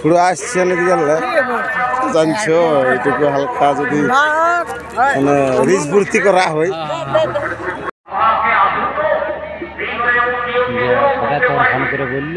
পুরো আসছে নাকি জানলে? জানছো, এটুকু হালকা যদি মানে রিস ভর্তি করা হয়। ফোন করে বলল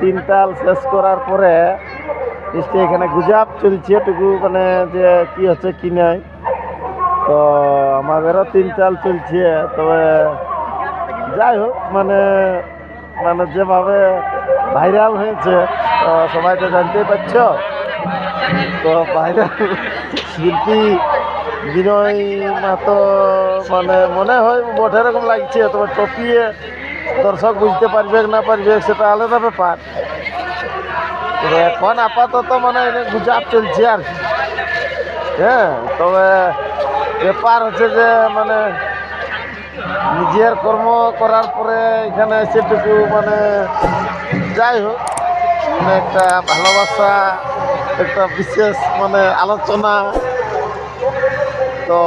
তিন তাল শেষ করার পরে এখানে গুজাব চলছে এটুকু মানে যে কি হচ্ছে, কি নাই। তো আমাদেরও তিন তাল চলছে, তবে যাই হোক মানে মানে যেভাবে ভাইরাল হয়েছে সবাই তো জানতেই পারছ। তো ভাইরাল শিল্পী বিনয় মাতো মানে মনে হয় বটে, এরকম লাগছে তবে টপিয়ে দর্শক বুঝতে পারবে না পারবে, সেটা আলাদা ব্যাপার। এখন আপাতত মানে গুজাব চলছে আর কি। হ্যাঁ তবে ব্যাপার হচ্ছে যে মানে নিজের কর্ম করার পরে এখানে সেটুকু মানে যাই হোক মানে একটা ভালোবাসা, একটা বিশেষ মানে আলোচনা তো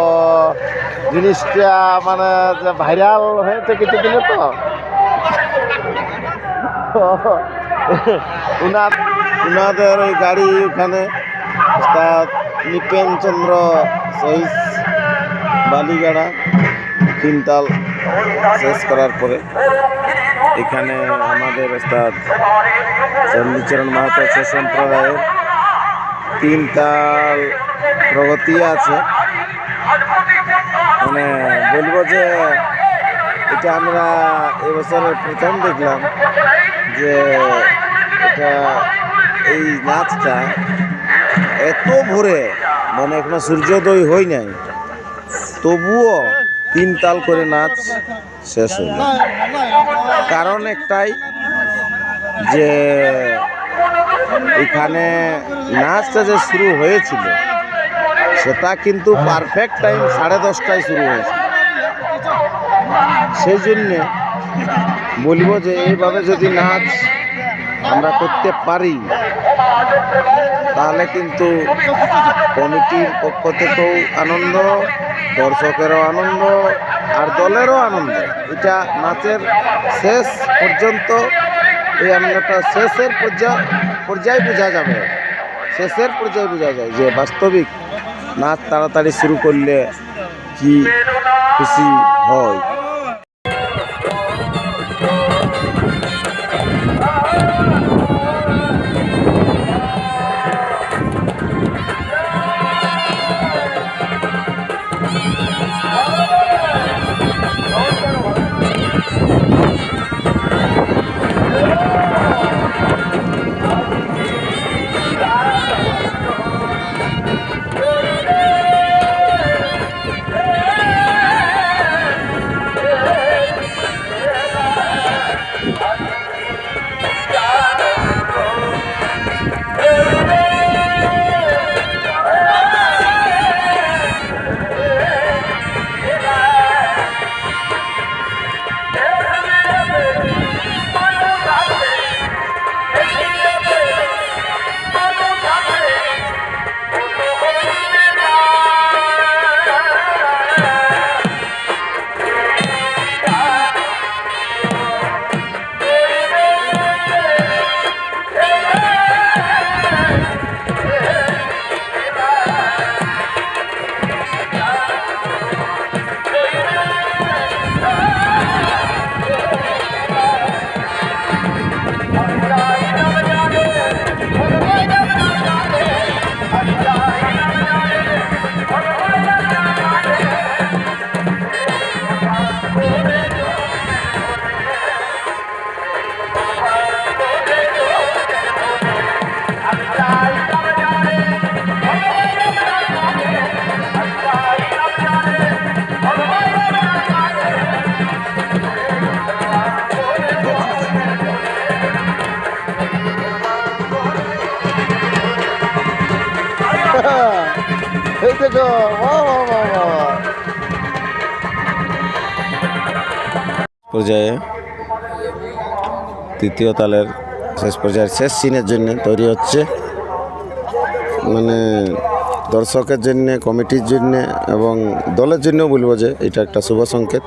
জিনিসটা মানে যে ভাইরাল হয়েছে কিছু দিনে তো। উনার, উনাদের ওই গাড়ি ওখানে নিপেন চন্দ্র সহিস বালিগাড়া তিনতাল শেষ করার পরে এখানে আমাদের অর্থাৎ চন্দ্রচরণ মাহাতো সম্প্রদায়ের তিনতাল প্রগতি আছে। মানে বলব যে এটা আমরা এবছরের প্রথম দেখলাম যে এটা এই নাচটা এত ভোরে মানে এখনও সূর্যোদয় হয় নাই, তবুও তিন তাল করে নাচ শেষ হইল কারণ একটাই যে এখানে নাচটা যে শুরু হয়েছিল সেটা কিন্তু পারফেক্ট টাইম সাড়ে দশটায় শুরু হয়েছে। সেই জন্যে বলব যে এইভাবে যদি নাচ আমরা করতে পারি, তাহলে কিন্তু কমিটির পক্ষ থেকেও আনন্দ, দর্শকেরও আনন্দ, আর দলেরও আনন্দ। এটা নাচের শেষ পর্যন্ত, এই আনন্দটা শেষের পর্যায়ে পর্যায়ে বোঝা যাবে। শেষের পর্যায়ে বোঝা যায় যে বাস্তবিক নাচ তাড়াতাড়ি শুরু করলে কি খুশি হয়? পর্যায়ে তৃতীয় তালের শেষ পর্যায়ের শেষ সিনের জন্য তৈরি হচ্ছে। মানে দর্শকের জন্য, কমিটির জন্য এবং দলের জন্যও বলব যে এটা একটা শুভ সংকেত।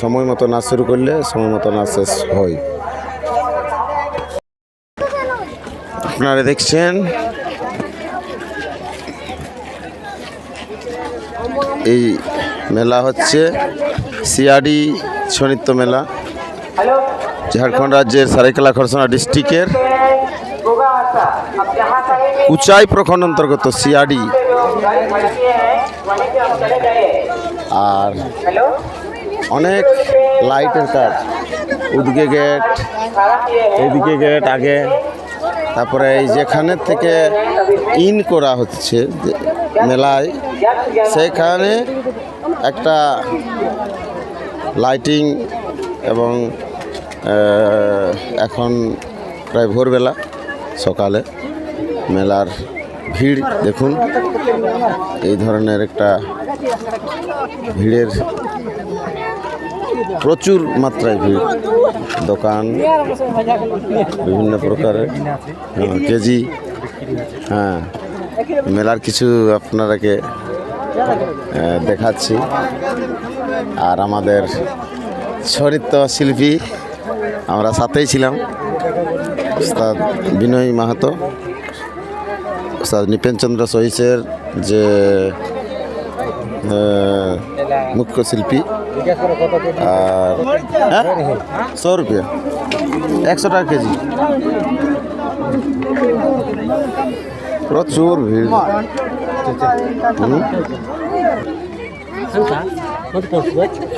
সময় মতো নাচ শুরু করলে সময় মতো নাচ শেষ হয়। আপনারা দেখছেন এই মেলা হচ্ছে সিআডি ছনিত্য মেলা, ঝাড়খণ্ড রাজ্যের সারাইকেলা খরসনা ডিস্ট্রিক্টের উচাই প্রখণ্ড অন্তর্গত সিআডি আর অনেক লাইটের কাজ। উদগে গেট, এদিকে গেট আগে। তারপরে এই যেখানের থেকে ইন করা হচ্ছে মেলায়, সেখানে একটা লাইটিং এবং এখন প্রায় ভোরবেলা সকালে মেলার ভিড় দেখুন। এই ধরনের একটা ভিড়ের প্রচুর মাত্রায় ভিড়। দোকান বিভিন্ন প্রকারের হ্যাঁ, কেজি হ্যাঁ মেলার কিছু আপনারাকে দেখাচ্ছি। আর আমাদের চরিত্র শিল্পী আমরা সাথেই ছিলাম। উস্তাদ বিনয় মাহাতো, উস্তাদ নিপেনচন্দ্র সহিসের যে মুখ্য শিল্পী। আর হ্যাঁ? শো রুপিয়া একশো টাকা কেজি। প্রচুর ভিড়। Anta, what was that?